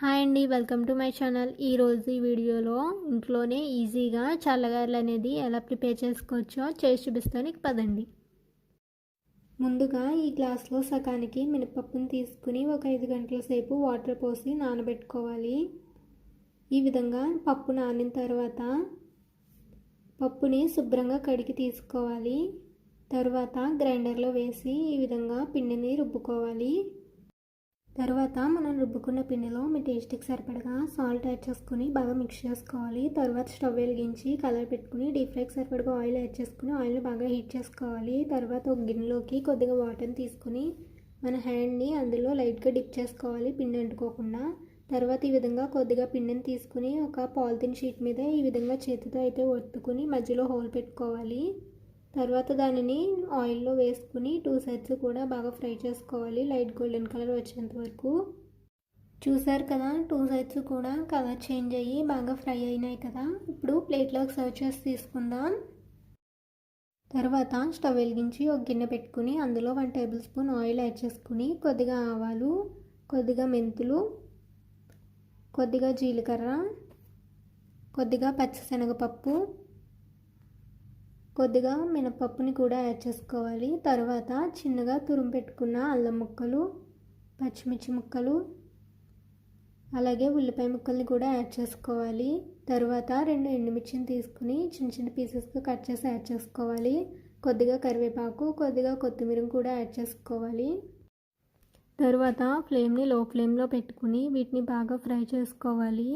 Hi అండి welcome to my channel. ఈరోజు ఈ వీడియోలో ఇంట్లోనే ఈజీగా చల్లగారులు అనేది ఎలా ప్రిపేర్ చేసుకోవచ్చో చేసి చూపిస్తాను పదండి. ముందుగా ఈ గ్లాస్లో సగానికి మినపప్పుని తీసుకుని ఒక ఐదు గంటల సేపు వాటర్ పోసి నానబెట్టుకోవాలి. ఈ విధంగా పప్పు నానిన తర్వాత పప్పుని శుభ్రంగా కడిగి తీసుకోవాలి. తర్వాత గ్రైండర్లో వేసి ఈ విధంగా పిండిని రుబ్బుకోవాలి. తర్వాత మనం రుబ్బుకున్న పిండిలో మీ టేస్ట్కి సరిపడగా సాల్ట్ యాడ్ చేసుకుని బాగా మిక్స్ చేసుకోవాలి. తర్వాత స్టవ్ వెలిగించి కలర్ పెట్టుకుని డీప్ ఫ్రైకి సరిపడగా ఆయిల్ యాడ్ చేసుకుని ఆయిల్ని బాగా హీట్ చేసుకోవాలి. తర్వాత ఒక గిన్నెలోకి కొద్దిగా వాటర్ని తీసుకుని మన హ్యాండ్ని అందులో లైట్గా డిప్ చేసుకోవాలి పిండి అంటుకోకుండా. తర్వాత ఈ విధంగా కొద్దిగా పిండిని తీసుకుని ఒక పాలిథిన్ షీట్ మీద ఈ విధంగా చేతితో అయితే ఒత్తుకుని మధ్యలో హోల్ పెట్టుకోవాలి. తర్వాత దానిని ఆయిల్లో వేసుకుని టూ సైడ్స్ కూడా బాగా ఫ్రై చేసుకోవాలి. లైట్ గోల్డెన్ కలర్ వచ్చేంత వరకు. చూసారు కదా టూ సైడ్స్ కూడా కలర్ చేంజ్ అయ్యి బాగా ఫ్రై అయినాయి కదా. ఇప్పుడు ప్లేట్లోకి సర్వ్ చేసి తీసుకుందాం. తర్వాత స్టవ్ వెలిగించి ఒక గిన్నె పెట్టుకుని అందులో one tablespoon oil add చేసుకుని కొద్దిగా ఆవాలు కొద్దిగా మెంతులు కొద్దిగా జీలకర్ర కొద్దిగా పచ్చిశనగపప్పు కొద్దిగా మినపప్పుని కూడా యాడ్ చేసుకోవాలి. తర్వాత చిన్నగా తురుము పెట్టుకున్న అల్లం ముక్కలు పచ్చిమిర్చి ముక్కలు అలాగే ఉల్లిపాయ ముక్కల్ని కూడా యాడ్ చేసుకోవాలి. తర్వాత రెండు ఎండుమిర్చిని తీసుకుని చిన్న చిన్న పీసెస్కి కట్ చేసి యాడ్ చేసుకోవాలి. కొద్దిగా కరివేపాకు కొద్దిగా కొత్తిమీర కూడా యాడ్ చేసుకోవాలి. తర్వాత ఫ్లేమ్ని లో ఫ్లేమ్లో పెట్టుకుని వీటిని బాగా ఫ్రై చేసుకోవాలి.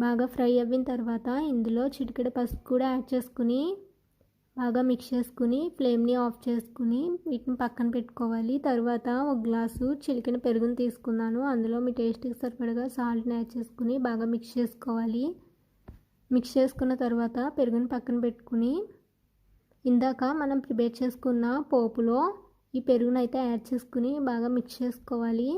బాగా ఫ్రై అయిన తర్వాత ఇందులో చిటికెడ పసుపు కూడా యాడ్ చేసుకుని బాగా మిక్స్ చేసుకుని ఫ్లేమ్ని ఆఫ్ చేసుకుని వీటిని పక్కన పెట్టుకోవాలి. తర్వాత ఒక గ్లాసు చిలికిన పెరుగుని తీసుకున్నాను. అందులో మీ టేస్ట్కి సరిపడగా సాల్ట్ని యాడ్ చేసుకుని బాగా మిక్స్ చేసుకోవాలి. మిక్స్ చేసుకున్న తర్వాత పెరుగుని పక్కన పెట్టుకుని ఇందాక మనం ప్రిపేర్ చేసుకున్న పోపులో ఈ పెరుగునైతే యాడ్ చేసుకుని బాగా మిక్స్ చేసుకోవాలి.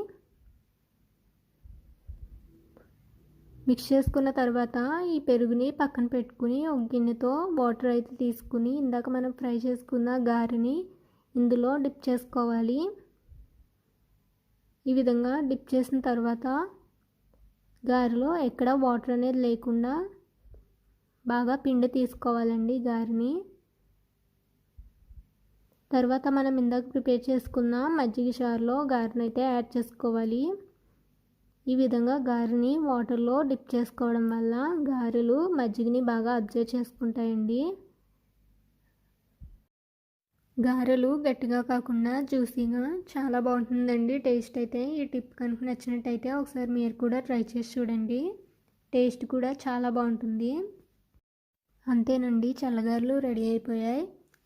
మిక్స్ చేసుకున్న తర్వాత ఈ పెరుగుని పక్కన పెట్టుకుని ఒక గిన్నెతో వాటర్ అయితే తీసుకుని ఇందాక మనం ఫ్రై చేసుకున్న గారెని ఇందులో డిప్ చేసుకోవాలి. ఈ విధంగా డిప్ చేసిన తర్వాత గారెలో ఎక్కడ వాటర్ అనేది లేకుండా బాగా పిండి తీసుకోవాలండి గారెని. తర్వాత మనం ఇందాక ప్రిపేర్ చేసుకున్న మజ్జిగ చారులో గారెని అయితే యాడ్ చేసుకోవాలి. ఈ విధంగా గారెని వాటర్లో డిప్ చేసుకోవడం వల్ల గారెలు మజ్జిగని బాగా అబ్జర్వ్ చేసుకుంటాయండి. గారెలు గట్టిగా కాకుండా జ్యూసీగా చాలా బాగుంటుందండి. టేస్ట్ అయితే ఈ టిప్ కనుక నచ్చినట్టయితే ఒకసారి మీరు కూడా ట్రై చేసి చూడండి. టేస్ట్ కూడా చాలా బాగుంటుంది. అంతేనండి చల్లగారులు రెడీ అయిపోయాయి.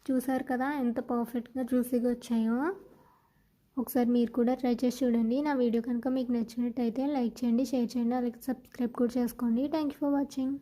చూసారు కదా ఎంత పర్ఫెక్ట్గా జ్యూసీగా వచ్చాయో. ఒకసారి మీరు కూడా ట్రై చేసి చూడండి. నా వీడియో కనుక మీకు నచ్చినట్టయితే లైక్ చేయండి షేర్ చేయండి అలాగే సబ్స్క్రైబ్ కూడా చేసుకోండి. Thank you for watching.